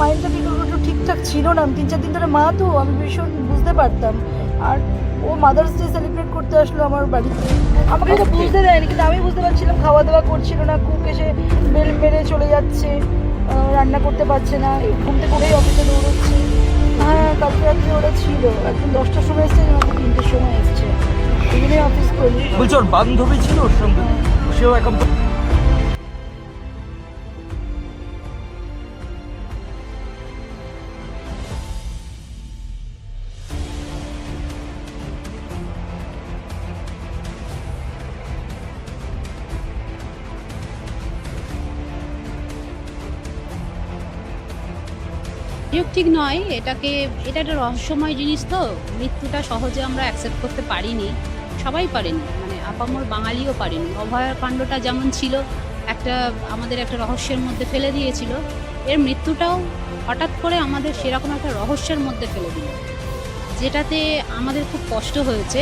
মাইন্ডটা একটু ঠিকঠাক ছিল না। আমি তিন চার দিন ধরে মা তো আমি ভীষণ বুঝতে পারতাম। আর ও মাদার্স ডে সেলিব্রেট করতে আসলো আমার বাড়িতে। আমাকে তো বুঝতে দেয়নি কিন্তু আমি বুঝতে পারছিলাম খাওয়া দাওয়া করছিল না কুক এসে বেল মেরে চলে যাচ্ছে রান্না করতে পারছে না ঘুম থেকে উঠেই অফিসে দৌড়চ্ছে। হ্যাঁ কালকে রাত্রে ওরা ছিল। একদম দশটার সময় এসছে তিনটের সময় এসছে। এই জন্যই অফিস করি বলছি ওর বান্ধবী ছিল ওর সঙ্গে? সেও এখন বিয়োগ ঠিক নয়, এটাকে এটা একটা রহস্যময় জিনিস তো, মৃত্যুটা সহজে আমরা অ্যাকসেপ্ট করতে পারিনি, সবাই পারেনি মানে আপামর বাঙালিও পারেনি। অভয়ার কাণ্ডটা যেমন ছিল, একটা, আমাদের একটা রহস্যের মধ্যে ফেলে দিয়েছিল, এর মৃত্যুটাও হঠাৎ করে আমাদের সেরকম একটা রহস্যের মধ্যে ফেলে দিল, যেটাতে আমাদের খুব কষ্ট হয়েছে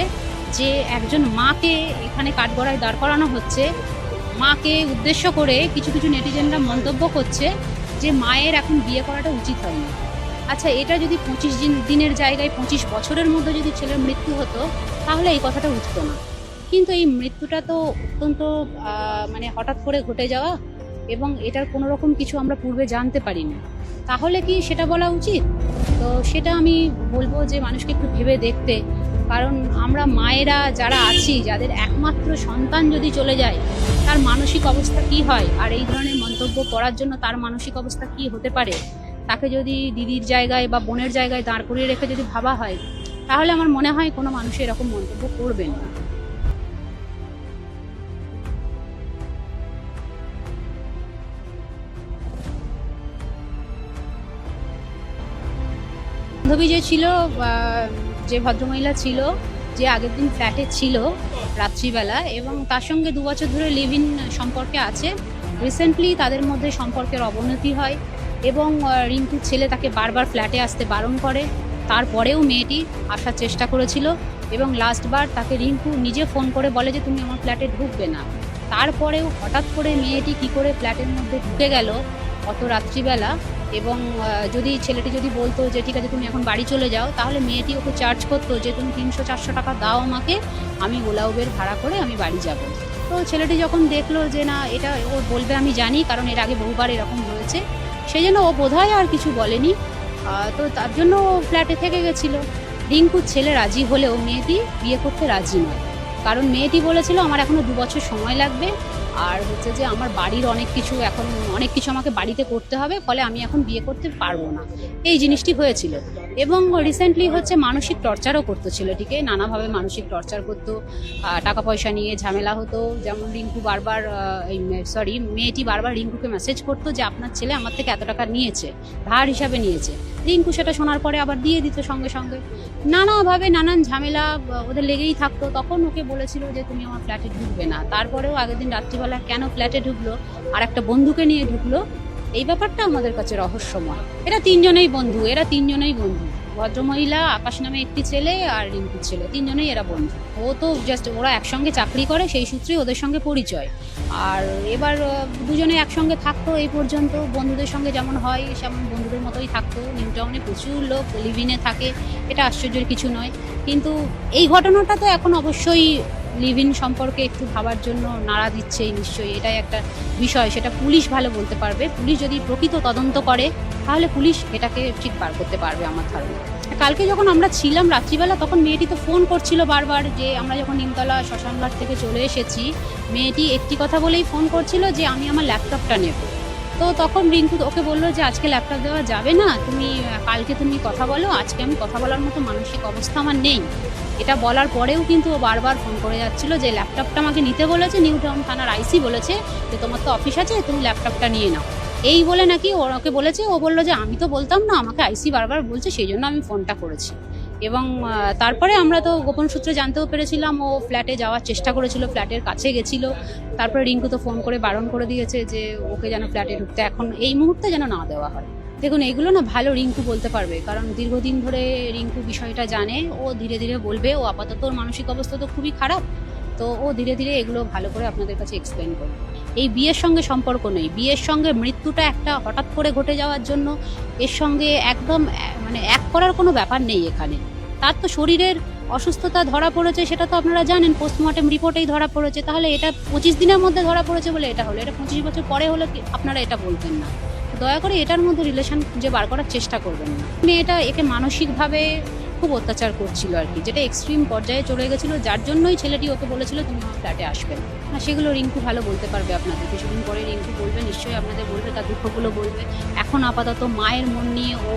যে একজন মাকে এখানে কাঠগড়ায় দাঁড় করানো হচ্ছে, মাকে উদ্দেশ্য করে কিছু কিছু নেটিজেনরা মন্তব্য করছে যে মায়ের এখন বিয়ে করাটা উচিত হয়নি। আচ্ছা এটা যদি পঁচিশ দিন, দিনের জায়গায় পঁচিশ বছরের মধ্যে যদি ছেলের মৃত্যু হতো, তাহলে এই কথাটা উঠতো না। কিন্তু এই মৃত্যুটা তো অত্যন্ত মানে হঠাৎ করে ঘটে যাওয়া এবং এটার কোনো রকম কিছু আমরা পূর্বে জানতে পারিনি। তাহলে কি সেটা বলা উচিত? তো সেটা আমি বলব যে মানুষকে একটু ভেবে দেখতে কারণ আমরা মায়েরা যারা আছি, যাদের একমাত্র সন্তান যদি চলে যায়, তার মানসিক অবস্থা কি হয়? আর এই ধরনের মন্তব্য করার জন্য তার মানসিক অবস্থা কি হতে পারে? তাকে যদি দিদির জায়গায় বা বোনের জায়গায় দাঁড় করিয়ে রেখে যদি ভাবা হয়, তাহলে আমার মনে হয় কোনো মানুষ এরকম মন্তব্য করবেন না। বান্ধবী যে ছিল যে ভদ্রমহিলা ছিল, যে আগের দিন ফ্ল্যাটে ছিল রাত্রিবেলা এবং তার সঙ্গে দু বছর ধরে লিভ ইন সম্পর্কে আছে রিসেন্টলি তাদের মধ্যে সম্পর্কের অবনতি হয় এবং রিঙ্কুর ছেলে তাকে বারবার ফ্ল্যাটে আসতে বারণ করে। তারপরেও মেয়েটি আসার চেষ্টা করেছিল এবং লাস্টবার তাকে রিঙ্কু নিজে ফোন করে বলে যে, তুমি আমার ফ্ল্যাটে ঢুকবে না। তারপরেও হঠাৎ করে মেয়েটি কি করে ফ্ল্যাটের মধ্যে ঢুকে গেল অত রাত্রিবেলা এবং যদি ছেলেটি যদি বলতো যে, ঠিক আছে, তুমি এখন বাড়ি চলে যাও, তাহলে মেয়েটি ওকে চার্জ করতো যে, তুমি তিনশো, চারশো টাকা দাও আমাকে, আমি ওলা উবের ভাড়া করে আমি বাড়ি যাব। তো ছেলেটি যখন দেখল যে, না, এটা ও বলবে, আমি জানি, কারণ এর আগে বহুবার এরকম হয়েছে। সেই জন্য ও বোধহয় আর কিছু বলেনি। তো তার জন্য ও ফ্ল্যাটে থেকে গেছিল। রিঙ্কুর ছেলে রাজি হলেও মেয়েটি বিয়ে করতে রাজি নয়। কারণ মেয়েটি বলেছিল, আমার এখনও দু বছর সময় লাগবে। আর হচ্ছে যে আমার বাড়ির অনেক কিছু এখন, অনেক কিছু আমাকে বাড়িতে করতে হবে, ফলে আমি এখন বিয়ে করতে পারব না। এই জিনিসটি হয়েছিল। এবং রিসেন্টলি হচ্ছে মানসিক টর্চারও করতো ছেলেটিকে নানাভাবে মানসিক টর্চার করতো টাকা পয়সা নিয়ে ঝামেলা হতো। যেমন রিঙ্কু বারবার সরি মেয়েটি বারবার রিঙ্কুকে মেসেজ করতো যে, আপনার ছেলে আমার থেকে এত টাকা নিয়েছে, ধার হিসাবে নিয়েছে। রিঙ্কু সেটা শোনার পরে আবার দিয়ে দিত সঙ্গে সঙ্গে। নানাভাবে নানান ঝামেলা ওদের লেগেই থাকতো। তখন ওকে বলেছিল যে, তুমি আমার ফ্ল্যাটে ঢুকবে না। তারপরেও আগের দিন রাত্রিবেলা কেন ফ্ল্যাটে ঢুকলো, আর একটা বন্ধুকে নিয়ে ঢুকলো, এই ব্যাপারটা আমাদের কাছে রহস্যময়। এরা তিনজনেই বন্ধু, এরা তিনজনেই বন্ধু। ভদ্রমহিলা, আকাশ নামে একটি ছেলে আর রিঙ্কুর ছেলে। তিনজনেই এরা বন্ধু। ও তো জাস্ট ওরা একসঙ্গে চাকরি করে, সেই সূত্রেই ওদের সঙ্গে পরিচয়। আর এবার দুজনে একসঙ্গে থাকতো এই পর্যন্ত। বন্ধুদের সঙ্গে যেমন হয়, সেমন বন্ধুদের মতোই থাকতো। নিউ টাউনে প্রচুর লোক, লিভিনে থাকে। এটা আশ্চর্যের কিছু নয়। কিন্তু এই ঘটনাটা তো এখন অবশ্যই লিভ ইন সম্পর্কে একটু ভাবার জন্য নাড়া দিচ্ছেই নিশ্চয়ই। এটাই একটা বিষয়, সেটা পুলিশ ভালো বলতে পারবে। পুলিশ যদি প্রকৃত তদন্ত করে, তাহলে পুলিশ এটাকে ঠিক বার করতে পারবে আমার ধারণা। কালকে যখন আমরা ছিলাম রাত্রিবেলা, তখন মেয়েটি তো ফোন করছিল বারবার যে আমরা যখন নিমতলা শ্মশানঘাট থেকে চলে এসেছি, মেয়েটি একটি কথা বলেই ফোন করছিল যে আমি আমার ল্যাপটপটা নেব। তো তখন রিঙ্কু ওকে বলল যে আজকে ল্যাপটপ দেওয়া যাবে না, তুমি, কালকে তুমি কথা বলো, আজকে আমি কথা বলার মতো মানসিক অবস্থা আমার নেই। এটা বলার পরেও কিন্তু ও বারবার ফোন করে যাচ্ছিল যে ল্যাপটপটা আমাকে নিতে বলেছে নিউ টাউন থানার আইসি বলেছে যে তোমার তো অফিস আছে, তুমি ল্যাপটপটা নিয়ে নাও। এই বলে নাকি ওকে বলেছে, ও বলল যে আমি তো বলতাম না, আমাকে আইসি বারবার বলছে, সেই জন্য আমি ফোনটা করেছি। এবং তারপরে আমরা তো গোপন সূত্রে জানতেও পেরেছিলাম, ও ফ্ল্যাটে যাওয়ার চেষ্টা করেছিল ফ্ল্যাটের কাছে গেছিল। তারপরে রিঙ্কু তো ফোন করে বারণ করে দিয়েছে যে ওকে যেন ফ্ল্যাটে ঢুকতে এখন এই মুহূর্তে যেন না দেওয়া হয়। দেখুন, এগুলো না ভালো রিঙ্কু বলতে পারবে, কারণ দীর্ঘদিন ধরে রিঙ্কু বিষয়টা জানে, ও ধীরে ধীরে বলবে, ও আপাতত ওর মানসিক অবস্থা তো খুবই খারাপ, তো ও ধীরে ধীরে এগুলো ভালো করে আপনাদের কাছে এক্সপ্লেন করবে। এই বিয়ের সঙ্গে সম্পর্ক নেই, বিয়ের সঙ্গে মৃত্যুটা একটা হঠাৎ করে ঘটে যাওয়ার জন্য, এর সঙ্গে একদম মানে এক করার কোনো ব্যাপার নেই এখানে। তার তো শরীরের অসুস্থতা ধরা পড়েছে, সেটা তো আপনারা জানেন পোস্টমর্টেম রিপোর্টেই ধরা পড়েছে, তাহলে এটা পঁচিশ দিনের মধ্যে ধরা পড়েছে বলে এটা হলো, এটা পঁচিশ বছর পরে হলে আপনারা এটা বলতেন না। দয়া করে এটার মধ্যে রিলেশন খুঁজে বার করার চেষ্টা করবেন না। মেয়েটা একে মানসিকভাবে খুব অত্যাচার করছিল আর কি, যেটা এক্সট্রিম পর্যায়ে চলে গেছিল, যার জন্যই ছেলেটি ওকে বলেছিল, তুমি আমার ফ্ল্যাটে আসবে না। সেগুলো রিঙ্কু ভালো বলতে পারবে আপনাদের। কিছুদিন পরে রিঙ্কু বলবে, নিশ্চয়ই আপনাদের বলবে, তার দুঃখগুলো বলবে। এখন আপাতত মায়ের মন নিয়ে ও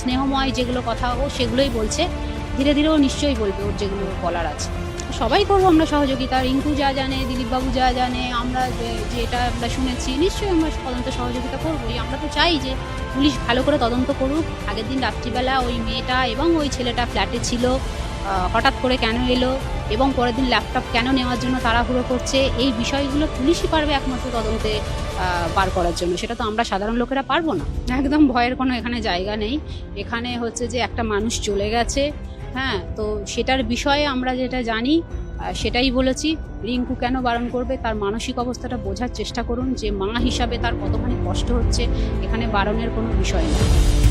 স্নেহময় যেগুলো কথা, ও সেগুলোই বলছে। ধীরে ধীরে ও নিশ্চয়ই বলবে ওর যেগুলো বলার আছে। সবাই করব, আমরা সহযোগিতা। রিঙ্কু যা জানে, দিলীপবাবু যা জানে, আমরা যেটা আমরা শুনেছি, নিশ্চয়ই আমরা তদন্ত সহযোগিতা করবোই। আমরা তো চাই যে পুলিশ ভালো করে তদন্ত করুক। আগের দিন রাত্রিবেলা ওই মেয়েটা এবং ওই ছেলেটা ফ্ল্যাটে ছিল হঠাৎ করে কেন এলো এবং পরের দিন ল্যাপটপ কেন নেওয়ার জন্য তাড়াহুড়ো করছে, এই বিষয়গুলো পুলিশই পারবে একমাত্র তদন্তে বার করার জন্য। সেটা তো আমরা সাধারণ লোকেরা পারব না। একদম ভয়ের কোনো এখানে জায়গা নেই। এখানে হচ্ছে যে একটা মানুষ চলে গেছে হ্যাঁ তো সেটার বিষয়ে আমরা যেটা জানি সেটাই বলেছি। রিঙ্কু কেন বারণ করবে? তার মানসিক অবস্থাটা বোঝার চেষ্টা করুন যে মা হিসাবে তার কতখানি কষ্ট হচ্ছে, এখানে বারণের কোনো বিষয় নেই